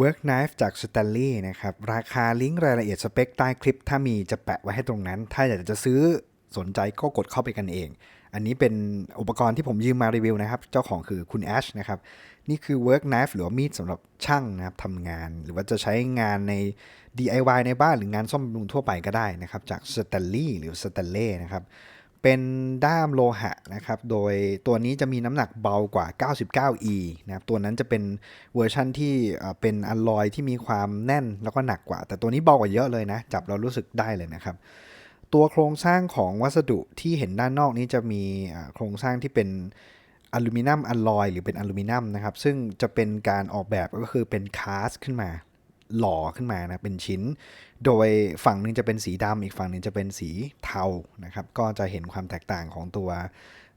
Work Knife จาก Stanley นะครับ ราคาลิงก์รายละเอียดสเปคใต้คลิป ถ้ามีจะแปะไว้ให้ตรงนั้น ถ้าอยากจะซื้อสนใจก็กดเข้าไปกันเอง อันนี้เป็นอุปกรณ์ที่ผมยืมมารีวิวนะครับ เจ้าของคือคุณแอชนะครับ นี่คือ Work Knife หรือมีดสำหรับช่างนะครับทำงาน หรือว่าจะใช้งานใน DIY ในบ้านหรืองานซ่อมบำรุงทั่วไปก็ได้นะครับ จาก Stanley หรือ Stanley นะครับ เป็นด้ามโลหะนะครับ โดยตัวนี้จะมีน้ำหนักเบากว่า 99e นะครับ ตัวนั้นจะเป็นเวอร์ชั่นที่เป็นอลลอยที่มีความแน่นแล้วก็หนักกว่า แต่ตัวนี้เบากว่าเยอะเลยนะ จับเรารู้สึกได้เลยนะครับ ตัวโครงสร้างของวัสดุที่เห็นด้านนอกนี้จะมีโครงสร้างที่เป็นอลูมิเนียมอลลอยหรือเป็นอลูมิเนียมนะครับ ซึ่งจะเป็นการออกแบบก็คือเป็นคาสขึ้นมา หล่อขึ้นมานะเป็นชิ้น โดยฝั่งหนึ่งจะเป็นสีดำอีกฝั่งหนึ่งจะเป็นสีเทานะครับ ก็จะเห็นความแตกต่างของตัว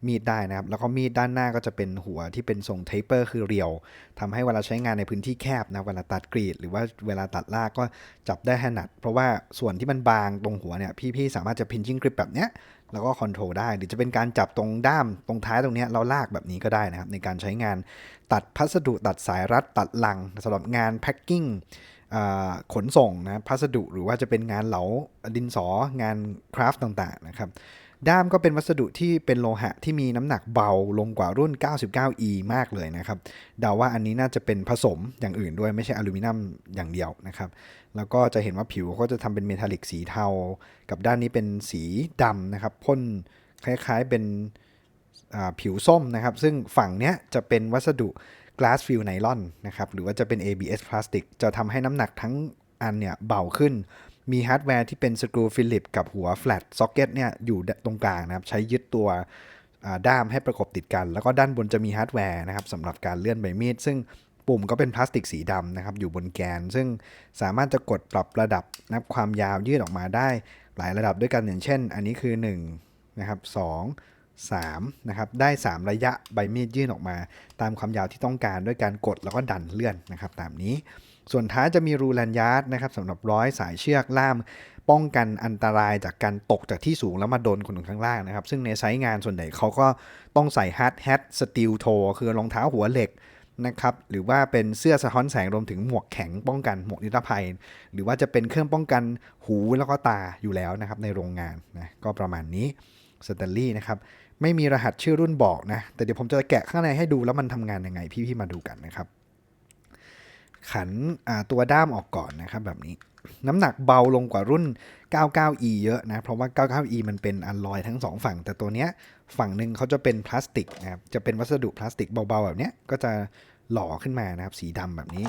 มีดได้นะครับ แล้วก็มีดด้านหน้าก็จะเป็นหัวที่เป็นทรงเทปเปอร์คือเรียวทำให้เวลาใช้งานในพื้นที่แคบนะเวลาตัดกรีด หรือว่าเวลาตัดลากก็จับได้ถนัด เพราะว่าส่วนที่มันบางตรงหัวเนี่ยพี่ๆสามารถจะพินชิ่งกริปแบบเนี้ยแล้วก็คอนโทรลได้ หรือจะเป็นการจับตรงด้ามตรงท้ายตรงเนี้ยเราลากแบบนี้ก็ได้นะครับ ในการใช้งานตัดพัสดุตัดสายรัดตัดลังสำหรับงานแพ็คกิ้ง ขนส่งนะพัสดุหรือว่าจะเป็นงานเหลาดินสองานคราฟต์ต่างๆนะครับด้ามก็เป็นวัสดุที่เป็นโลหะที่มีน้ำหนักเบาลงกว่ารุ่น 99e มากเลยนะครับเดาว่าอันนี้น่าจะเป็นผสมอย่างอื่นด้วยไม่ใช่อลูมิเนียมอย่างเดียวนะครับ แล้วก็จะเห็นว่าผิวก็จะทำเป็นเมทัลลิกสีเทา กับด้านนี้เป็นสีดำนะครับพ่นคล้ายๆเป็นผิวส้มนะครับ ซึ่งฝั่งเนี้ยจะเป็นวัสดุ glass fill nylon นะครับหรือว่าจะเป็น ABS พลาสติกจะทำให้น้ำหนักทั้งอันเนี่ยเบาขึ้น มีฮาร์ดแวร์ที่เป็นสกรูฟิลิปกับหัว flat socket เนี่ยอยู่ตรงกลางนะครับ ใช้ยึดตัวด้ามให้ประกบติดกัน แล้วก็ด้านบนจะมีฮาร์ดแวร์นะครับสำหรับการเลื่อนใบมีด ซึ่งปุ่มก็เป็นพลาสติกสีดำนะครับอยู่บนแกน ซึ่งสามารถจะกดปรับระดับนับความยาวยืดออกมาได้หลายระดับด้วยกันอย่างเช่น อันนี้คือ1นะครับ2 3นะครับได้ 3 ระยะใบมีดยื่นออกมา ตามความยาวที่ต้องการด้วยการกดแล้วก็ดันเลื่อนนะครับตามนี้ ส่วนท้ายจะมีรูแลนยาร์ดนะครับสำหรับร้อยสายเชือกล่าม ป้องกันอันตรายจากการตกจากที่สูงแล้วมาโดนคนข้างล่างนะครับ ซึ่งในไซต์งานส่วนใหญ่เขาก็ต้องใส่ฮาร์ดแฮทสตีลโทคือรองเท้าหัวเหล็กนะครับหรือว่าเป็นเสื้อสะท้อนแสงรวมถึงหมวกแข็งป้องกันหมวกนิรภัย หรือว่าจะเป็นเครื่องป้องกันหูแล้วก็ตาอยู่แล้วนะครับในโรงงานนะก็ประมาณนี้ สแตนลี่นะครับ ไม่มีรหัสชื่อรุ่นบอกนะ แต่เดี๋ยวผมจะแกะข้างในให้ดูแล้วมันทำงานยังไง พี่ๆมาดูกันนะครับ ขันตัวด้ามออกก่อนนะครับแบบนี้น้ำหนักเบาลงกว่ารุ่น 99e เยอะนะ เพราะว่า 99e มันเป็นอลลอยทั้งสองฝั่ง แต่ตัวเนี้ยฝั่งหนึ่งเขาจะเป็นพลาสติกนะครับ จะเป็นวัสดุพลาสติกเบาๆแบบเนี้ย ก็จะหล่อขึ้นมานะครับ สีดำแบบนี้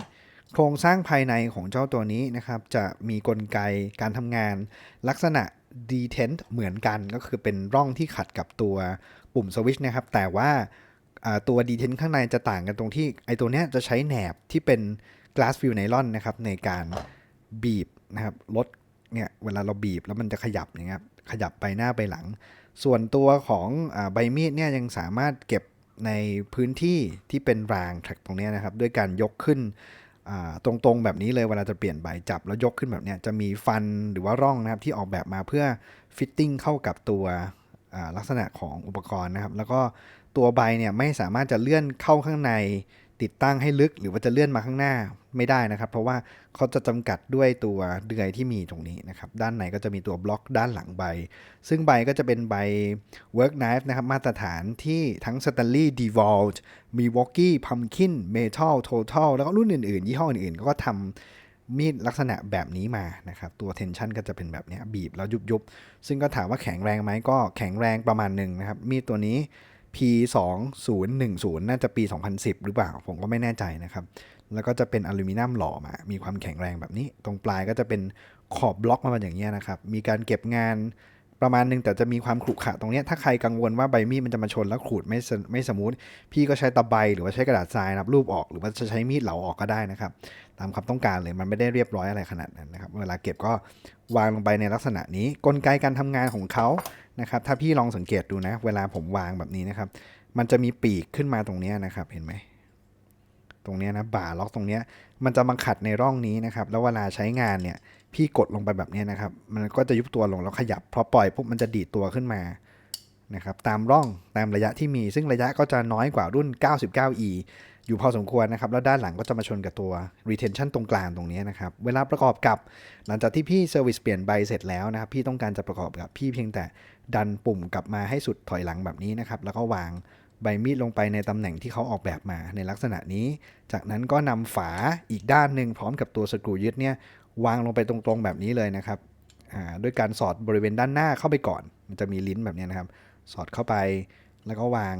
โครงสร้างภายในของเจ้าตัวนี้นะครับ จะมีกลไกการทำงานลักษณะ detent เหมือนกันก็คือเป็นร่องที่ขัดกับตัวปุ่มสวิชนะครับ แต่ว่าตัว detent ข้างในจะต่างกันตรงที่ไอตัวเนี้ยจะใช้แหนบที่เป็น glass fill nylon นะครับในการบีบนะครับลดเนี่ยเวลาเราบีบแล้วมันจะขยับอย่างเงี้ยครับขยับไปหน้าไปหลัง ส่วนตัวของอใบมีดเนี่ยยังสามารถเก็บในพื้นที่ที่เป็นรางแทร็กตรงเนี้ยนะครับ ด้วยการยกขึ้น ตรงๆแบบนี้เลยเวลาจะเปลี่ยนใบจับแล้วยกขึ้นแบบเนี้ยจะมีฟันหรือว่าร่องนะครับที่ออกแบบมาเพื่อฟิตติ้งเข้ากับตัวลักษณะของอุปกรณ์นะครับ แล้วก็ตัวใบเนี่ยไม่สามารถจะเลื่อนเข้าข้างใน ติดตั้งให้ลึกหรือว่าจะเลื่อนมาข้างหน้าไม่ได้นะครับ เพราะว่าเขาจะจำกัดด้วยตัวเดือยที่มีตรงนี้นะครับ ด้านในก็จะมีตัวบล็อกด้านหลังใบ ซึ่งใบก็จะเป็นใบ work knife นะครับ มาตรฐานที่ทั้ง Stanley DeWalt Milwaukee Pumpkin Metal Total แล้วก็รุ่นอื่นๆ ยี่ห้ออื่นๆ ก็ทำมีดลักษณะแบบนี้มานะครับ ตัว tension ก็จะเป็นแบบเนี้ยบีบแล้วยุบๆ ซึ่งก็ถามว่าแข็งแรงไหมก็แข็งแรงประมาณหนึ่งนะครับ มีดตัวนี้ P 2 0 1 0 น่าจะปี 2010 หรือเปล่า ผมก็ไม่แน่ใจนะครับ แล้วก็จะเป็นอลูมิเนียมหล่อมา มีความแข็งแรงแบบนี้ ตรงปลายก็จะเป็นขอบบล็อกมาอย่างเงี้ยนะครับ มีการเก็บงาน ประมาณหนึงแต่จะมีความขรุขระตรงเนี้ยถ้าใครกังวลว่าใบมีดมันจะมาชนแล้วขูดไม่ไม่สมูทพี่ก็ใช้ตะไบหรือว่าใช้กระดาษทรายนะรับรูปออกหรือว่าจะใช้มีดเหลาออกก็ได้นะครับ ตามความต้องการเลยมันไม่ได้เรียบร้อยอะไรขนาดนั้นนะครับ เวลาเก็บก็วางลงไปในลักษณะนี้กลไกการทำงานของเขานะครับ ถ้าพี่ลองสังเกตดูนะ เวลาผมวางแบบนี้นะครับ มันจะมีปีกขึ้นมาตรงนี้นะครับ เห็นไหม ตรงนี้นะบ่าล็อกตรงนี้มันจะมาขัดในร่องนี้นะครับ แล้วเวลาใช้งานเนี่ยพี่กดลงไปแบบนี้นะครับ มันก็จะยุบตัวลงแล้วขยับพอปล่อยปุ๊บมันจะดีดตัวขึ้นมานะครับตามร่องตามระยะที่มี ซึ่งระยะก็จะน้อยกว่ารุ่น 99e อยู่พอสมควรนะครับ แล้วด้านหลังก็จะมาชนกับตัว retention ตรงกลางตรงนี้นะครับ เวลาประกอบกับหลังจากที่พี่ service เปลี่ยนใบเสร็จแล้วนะครับ พี่ต้องการจะประกอบกับพี่เพียงแต่ดันปุ่มกลับมาให้สุดถอยหลังแบบนี้นะครับ แล้วก็วาง ใบมีดลงไปในตำแหน่งที่เขาออกแบบมาในลักษณะนี้ จากนั้นก็นำฝาอีกด้านหนึ่งพร้อมกับตัวสกรูยึดเนี่ยวางลงไปตรงๆแบบนี้เลยนะครับด้วยการสอดบริเวณด้านหน้าเข้าไปก่อน มันจะมีลิ้นแบบนี้นะครับ สอดเข้าไปแล้วก็วาง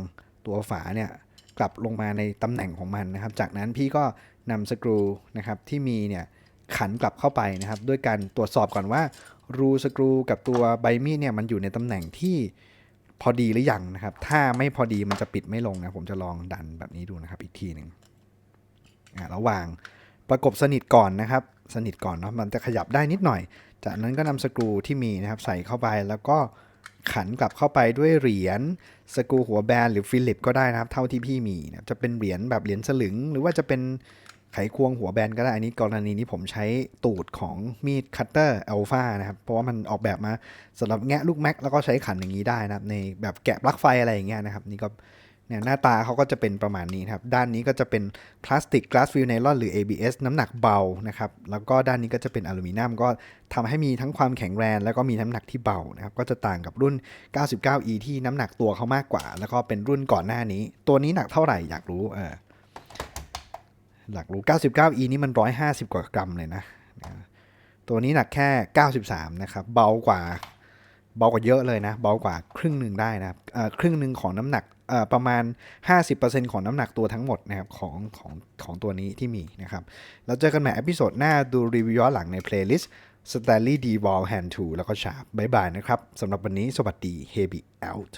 ตัวฝาเนี่ยกลับลงมาในตำแหน่งของมันนะครับ จากนั้นพี่ก็นำสกรูนะครับที่มีเนี่ยขันกลับเข้าไปนะครับ ด้วยการตรวจสอบก่อนว่ารูสกรูกับตัวใบมีดเนี่ยมันอยู่ในตำแหน่งที่ พอดีหรือยังนะครับ ถ้าไม่พอดีมันจะปิดไม่ลงนะผมจะลองดันแบบนี้ดูนะครับ อีกทีหนึ่งอ่าแล้ววางประกบสนิทก่อนนะครับ สนิทก่อนเนาะมันจะขยับได้นิดหน่อย จากนั้นก็นำสกรูที่มีนะครับ ใส่เข้าไปแล้วก็ขันกลับเข้าไปด้วยเหรียญสกรูหัวแบนหรือฟิลิปก็ได้นะครับ เท่าที่พี่มีนะจะเป็นเหรียญแบบเหรียญสลึง หรือว่าจะเป็น ไขควงหัวแบนก็ได้ อันนี้กรณีนี้ผมใช้ตูดของมีดคัตเตอร์อัลฟานะครับ เพราะว่ามันออกแบบมาสำหรับแงะลูกแม็ก แล้วก็ใช้ขันอย่างนี้ได้นะครับ ในแบบแกะปลั๊กไฟอะไรอย่างเงี้ยนะครับ นี่ก็เนี่ยหน้าตาเขาก็จะเป็นประมาณนี้นครับ ด้านนี้ก็จะเป็นพลาสติก glass field nylon หรือ ABS น้ำหนักเบานะครับ แล้วก็ด้านนี้ก็จะเป็นอลูมิเนียมก็ทำให้มีทั้งความแข็งแรง แล้วก็มีน้ำหนักที่เบานะครับ ก็จะต่างกับรุ่น 99e ที่น้ำหนักตัวเขามากกว่า แล้วก็เป็นรุ่นก่อนหน้านี้ ตัวนี้หนักเท่าไหร่อยากรู้เออ อยากรู้ 99e นี่มัน 150 กว่ากรัมเลยนะ ตัวนี้หนักแค่ 93 นะครับ เบากว่า เบากว่าเยอะเลยนะ เบากว่าครึ่งหนึ่งได้นะครับครึ่งหนึ่งของน้ำหนักประมาณ 50%ของน้ำหนักตัวทั้งหมดนะครับของของของตัวนี้ที่มีนะครับแล้วเจอกันใหม่อพิโซดหน้าดูรีวิวย้อนหลังในเพลย์ลิสต์ Stanley D Wall Hand Tool แล้วก็ Sharp บายบายนะครับสำหรับวันนี้สวัสดี Heavy Out